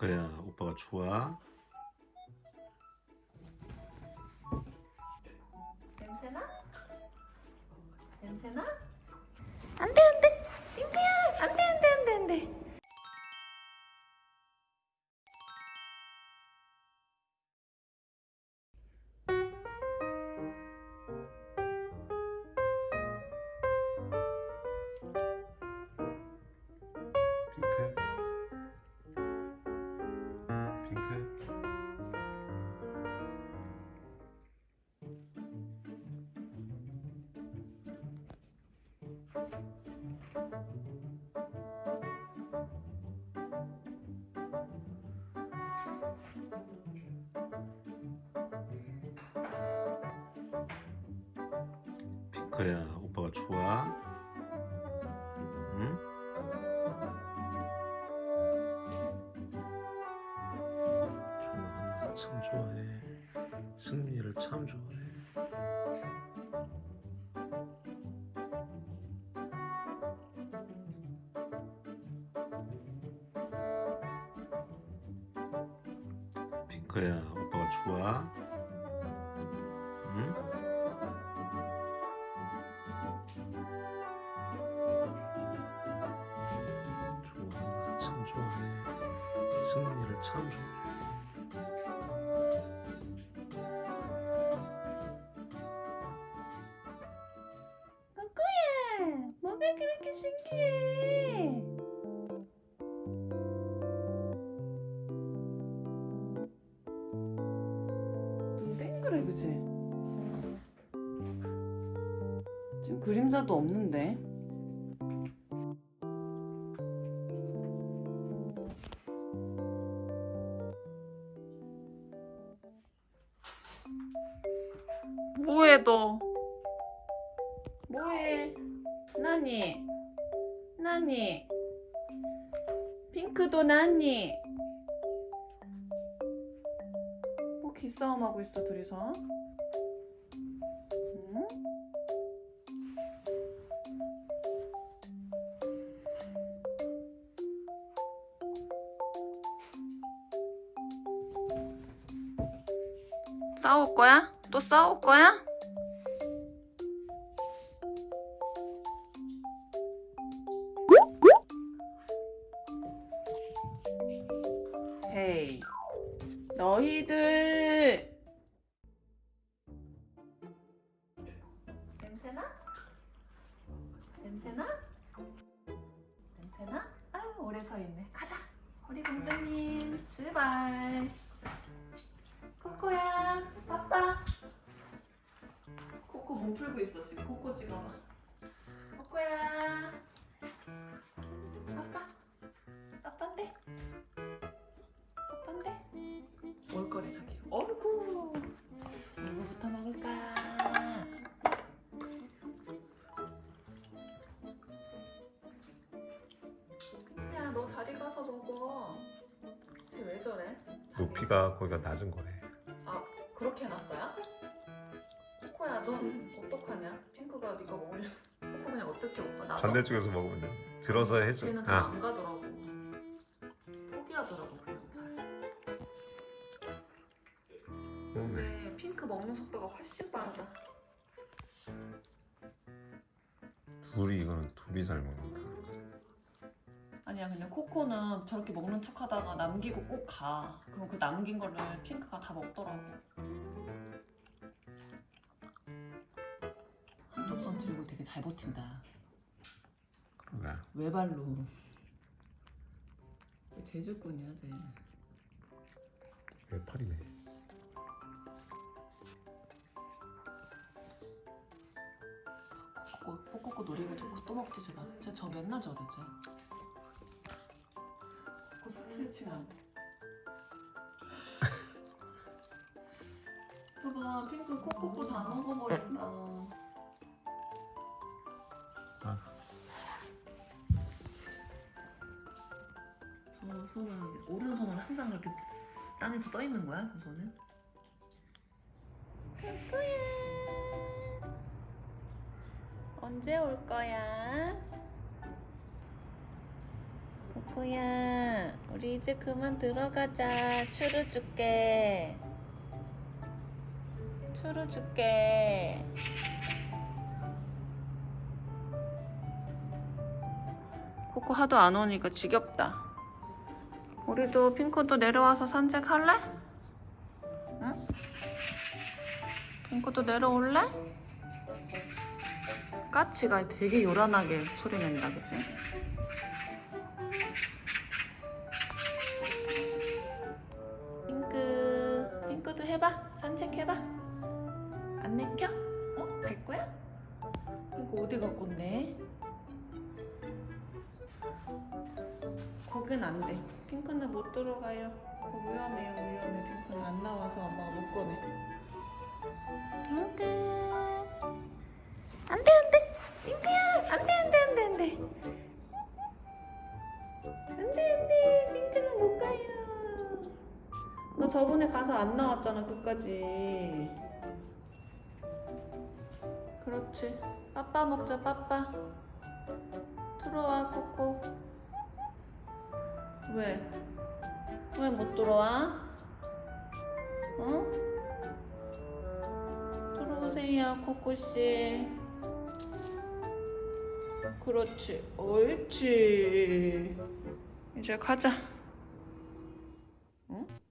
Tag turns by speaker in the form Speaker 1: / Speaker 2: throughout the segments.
Speaker 1: 핑크야, 오빠가 좋아?
Speaker 2: 냄새나? 냄새나? 핑크야,
Speaker 1: 오빠가 좋아? 응? 좋아한다, 참 좋아해. 승민이를 참 좋아해. 핑크야, 오빠가 좋아? 참.
Speaker 2: 꾸꾸야 뭐가 그렇게 신기해 눈 땡그래 그지? 지금 그림자도 없는데 뭐해 나니 나니 핑크도 나니 뭐 기싸움 하고 있어 둘이서 응? 싸울 거야? 또 싸울 거야? 너희들. 냄새나? 냄새나? 냄새나? 아유 오래 서 있네. 가자. 우리 공주님 출발. 코코야 아빠. 코코 몸 풀고 있어 지금. 코코 찍어봐 코코야 올거리 자기 어이구. 누구부터 먹을까? 야 너 자리 가서 먹어. 쟤 왜 저래? 자기.
Speaker 1: 높이가 거기가 낮은 거래.
Speaker 2: 아 그렇게 해놨어요? 코코야 넌 어떡하냐? 핑크가 네가 먹으려 코코 그냥 어떻게 먹어? 나도?
Speaker 1: 반대쪽에서 먹으면 돼. 들어서 해줘.
Speaker 2: 걔는 잘
Speaker 1: 아,
Speaker 2: 안 가더라고. 포기하더라고 근데 핑크 먹는 속도가 훨씬 빠르다
Speaker 1: 둘이 이거는 둘이 잘 먹는다.
Speaker 2: 아니야 근데 코코는 저렇게 먹는 척 하다가 남기고 꼭 가. 그럼 그 남긴 거를 핑크가 다 먹더라고. 한쪽 손 들고 되게 잘 버틴다.
Speaker 1: 그래.
Speaker 2: 외발로. 걔 제주꾼이야 쟤.
Speaker 1: 왜 팔이네.
Speaker 2: 코코 코코코 노리고 좋고 또 먹지 제가. 쟤저 맨날 저래 쟤. 코코 스트레칭 안 돼. 저봐 핑크 코코코 다 먹어버린다.
Speaker 1: 아.
Speaker 2: 저 손은 오른손은 항상 그렇게 땅에서 떠 있는 거야? 저 손은? 코코야 언제 올 거야? 코코 코코야, 우리 이제 그만 들어가자. 추루 줄게. 추루 줄게. 코코 하도 안 오니까 지겹다. 우리도 핑크도 내려와서 산책할래? 응? 핑크도 내려올래? 까치가 되게 요란하게 소리 낸다, 그치? 핑크, 핑크도 해봐. 산책해봐. 안 내켜? 어? 갈 거야? 핑크 어디 갖고 온대? 거긴 안 돼. 핑크는 못 들어가요. 그거 위험해요, 위험해. 핑크는 안 나와서 엄마가 못 꺼내. 핑크. 가서 안 나왔잖아, 끝까지. 그렇지. 빠빠 먹자, 빠빠. 들어와, 코코. 왜? 왜 못 들어와? 어? 들어오세요, 코코씨. 그렇지. 옳지. 이제 가자.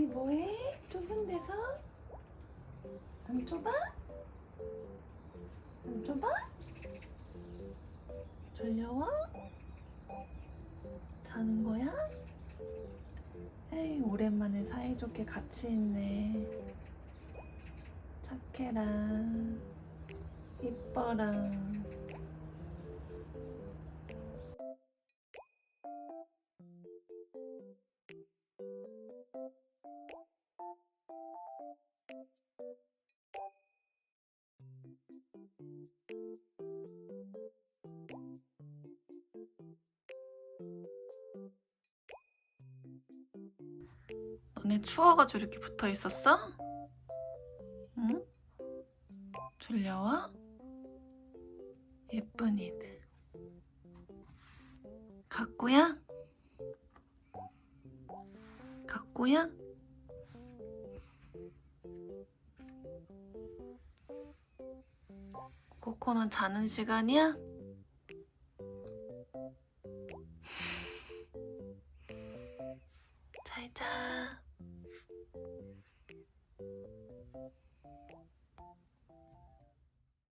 Speaker 2: 둘이 뭐해? 좁은 데서? 안 좁아? 안 좁아? 졸려워? 자는 거야? 에이, 오랜만에 사이좋게 같이 있네. 착해라. 이뻐라. 너네 추워가지고 이렇게 붙어 있었어? 응? 졸려워? 예쁜 이들. 갖고야? 갖고야? 코코는 자는 시간이야?